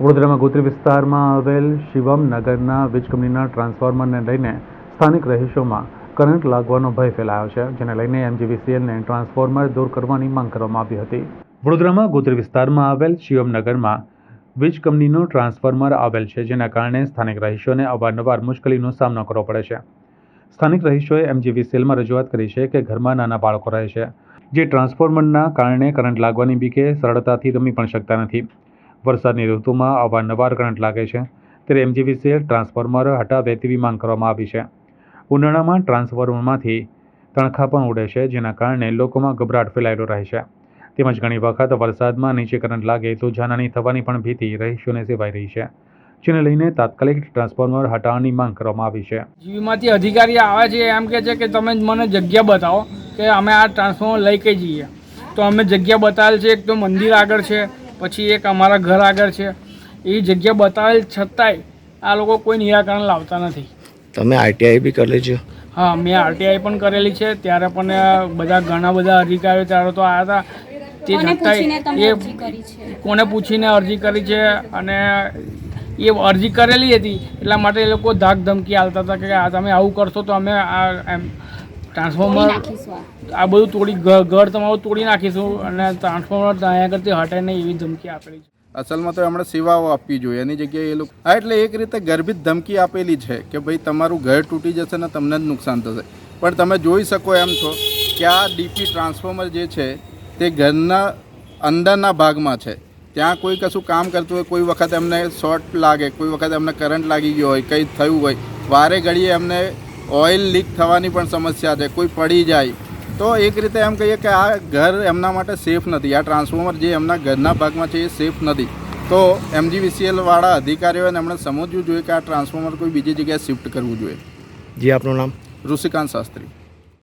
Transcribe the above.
વડોદરામાં ગોત્રી વિસ્તારમાં આવેલ શિવમ નગરના વીજ કંપનીના ટ્રાન્સફોર્મરને લઈને સ્થાનિક રહીશોમાં કરંટ લાગવાનો ભય ફેલાયો છે, જેને લઈને એમજીવીસીએલને ટ્રાન્સફોર્મર દૂર કરવાની માંગ કરવામાં આવી હતી. વડોદરામાં ગોત્રી વિસ્તારમાં આવેલ શિવમનગરમાં વીજ કંપનીનું ટ્રાન્સફોર્મર આવેલ છે, જેના કારણે સ્થાનિક રહીશોને અવારનવાર મુશ્કેલીનો સામનો કરવો પડે છે. સ્થાનિક રહીશોએ એમજીવીસીએલમાં રજૂઆત કરી છે કે ઘરમાં નાના બાળકો રહે છે, જે ટ્રાન્સફોર્મરના કારણે કરંટ લાગવાની બીકે સરળતાથી રમી પણ શકતા નથી. વરસાદની ઋતુમાં અવારનવાર કરંટ લાગે છે. ત્યારે એમજીવીસીએલ ટ્રાન્સફોર્મર હટાવે તેવી માંગ કરવામાં આવી છે. ઉનાળામાં ટ્રાન્સફોર્મરમાંથી તણખા પણ ઉડે છે, જેના કારણે લોકોમાં ગભરાટ ફેલાયેલો રહે છે. તેમજ ઘણી વખત વરસાદમાં નીચે કરંટ લાગે તો જાનહાની થવાની પણ ભીતિ રહીશોને સેવાઈ રહી છે. જેને લઈને તાત્કાલિક ટ્રાન્સફોર્મર હટાવવાની માંગ કરવામાં આવી છે. જીવીમાંથી અધિકારી આવે છે, એમ કહે છે કે તમે મને જગ્યા બતાવો કે અમે આ ટ્રાન્સફોર્મર લઈ કે જઈએ. તો અમે જગ્યા બતાવેલ છે, એક તો મંદિર આગળ છે પછી એક અમારા ઘર આગળ છે. એ જગ્યા બતાવેલ છતાંય આ લોકો કોઈ નિરાકરણ લાવતા નથી. તમે આઈટીઆઈ બી કરી લેજો. હા મેં આરટીઆઈ પણ કરેલી છે. ત્યારે પણ બધા ઘણા બધા અધિકારીઓ ત્યારે તો આવ્યા હતા. તે કોને છતાંય એ અરજી કરી છે? કોને પૂછીને અરજી કરી છે? અને એ અરજી કરેલી હતી. એટલા માટે એ લોકો ધાક ધમકી આવતા હતા કે આ તમે આવું કરશો તો અમે આ એમ ટ્રાન્સફોર્મર. આ બધું તોડી ઘર તમારું તોડી નાખીશું અને ટ્રાન્સફોર્મર ત્યાં આગળથી હટે નહીં એવી ધમકી આપેલી છે. અસલમાં તો એમણે સેવાઓ આપવી જોઈએ. એની જગ્યાએ એ લોકો હા એટલે એક રીતે ગર્ભિત ધમકી આપેલી છે કે ભાઈ તમારું ઘર તૂટી જશે ને તમને જ નુકસાન થશે. પણ તમે જોઈ શકો એમ છો કે આ ડીપી ટ્રાન્સફોર્મર જે છે તે ઘરના અંદરના ભાગમાં છે. ત્યાં કોઈ કશું કામ કરતું હોય કોઈ વખત એમને શોર્ટ લાગે કોઈ વખત એમને કરંટ લાગી ગયો હોય કંઈ થયું હોય વારે ઘડીએ એમને ઓઇલ લીક થવાની પણ સમસ્યા છે કોઈ પડી જાય. તો એક રીતે એમ કહીએ કે આ ઘર એમના માટે સેફ નથી. આ ટ્રાન્સફોર્મર જે એમના ઘરના ભાગમાં છે એ સેફ નથી. તો એમજીવીસીએલવાળા અધિકારીઓને એમણે સમજવું જોઈએ કે આ ટ્રાન્સફોર્મર કોઈ બીજી જગ્યાએ શિફ્ટ કરવું જોઈએ. જી આપનું નામ? ઋષિકાંત શાસ્ત્રી.